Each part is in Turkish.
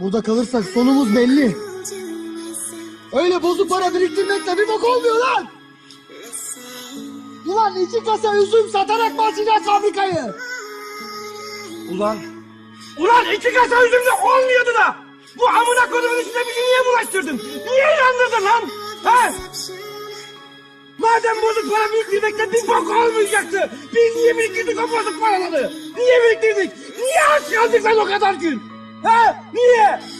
Burada kalırsak sonumuz belli. Öyle bozuk para biriktirmekle bir bok olmuyor lan. Ulan iki kasa üzüm satarak mı açacağız fabrikayı? Ulan. Ulan iki kasa üzümle olmuyordu da. Bu amına kodumun üstüne bizi niye bulaştırdın? Niye yandırdın lan? He? Madem bozuk para biriktirmekte bir bok olmayacaktı. Biz niye biriktirdik o bozuk paraları? Niye biriktirdik? Niye aç kaldık lan o kadar gün? He? Niye?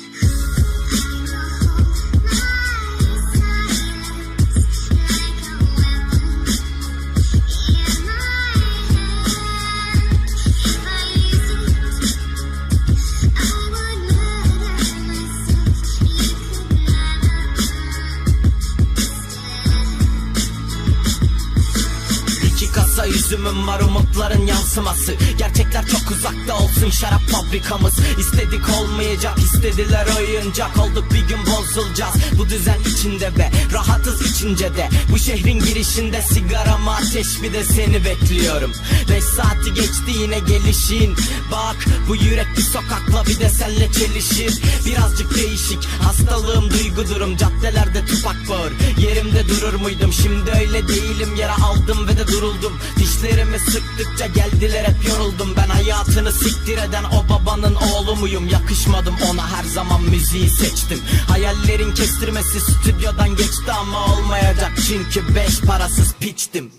Kasa üzümüm var umutların yansıması. Gerçekler çok uzakta olsun şarap fabrikamız. İstedik olmayacak istediler oyuncak Olduk bir gün bozulacağız. Bu düzen içinde be Rahatız içince de. Bu şehrin girişinde Sigaramı ateş bir de seni bekliyorum. Beş saati geçti yine gelişin. Bak bu yürek bir sokakla bir de senle çelişir. Birazcık değişik hastalığım duygu durum. Caddelerde tupak bağır yerimde durur muydum? Şimdi öyle değilim. Yere aldım ve de duruldum Dişlerimi sıktıkça geldiler hep yoruldum Ben. Hayatını siktir eden o babanın oğlu muyum? Yakışmadım ona her zaman müziği seçtim. Hayallerin kestirmesi stüdyodan geçti ama olmayacak. Çünkü beş parasız piçtim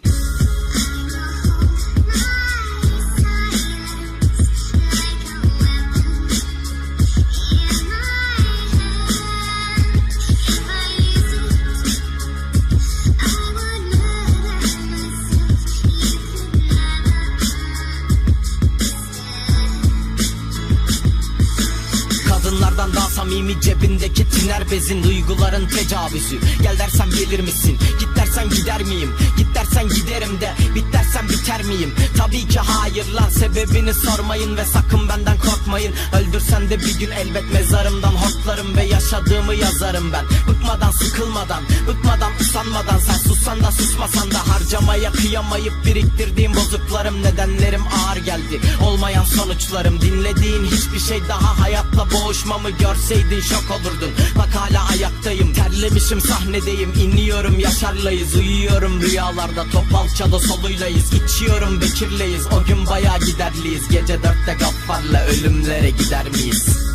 Kadınlardan daha samimi cebindeki tiner bezin Duyguların tecavüzü Gel dersen gelir misin? Git dersen gider miyim? Git dersen giderim de Bit dersen biter miyim? Tabii ki hayır lan sebebini sormayın Ve sakın benden korkmayın Öldürsen de bir gün elbet mezarımdan hortlarım Ve yaşadığımı yazarım ben Bıkmadan sıkılmadan Bıkmadan usanmadan Sen sussan da susmasan da Harcamaya kıyamayıp biriktirdiğim bozuklarım Nedenlerim ağır geldi Olmayan sonuçlarım Dinlediğin hiçbir şey daha hayatla boğuşmamı görseydin şok olurdun. Bak hala ayaktayım terlemişim sahnedeyim. İniyorum yaşarlayız uyuyorum rüyalarda. Topalçada soluylayız içiyorum bekirleyiz. O gün baya giderliyiz. Gece dörtte gaffarla ölümlere gider miyiz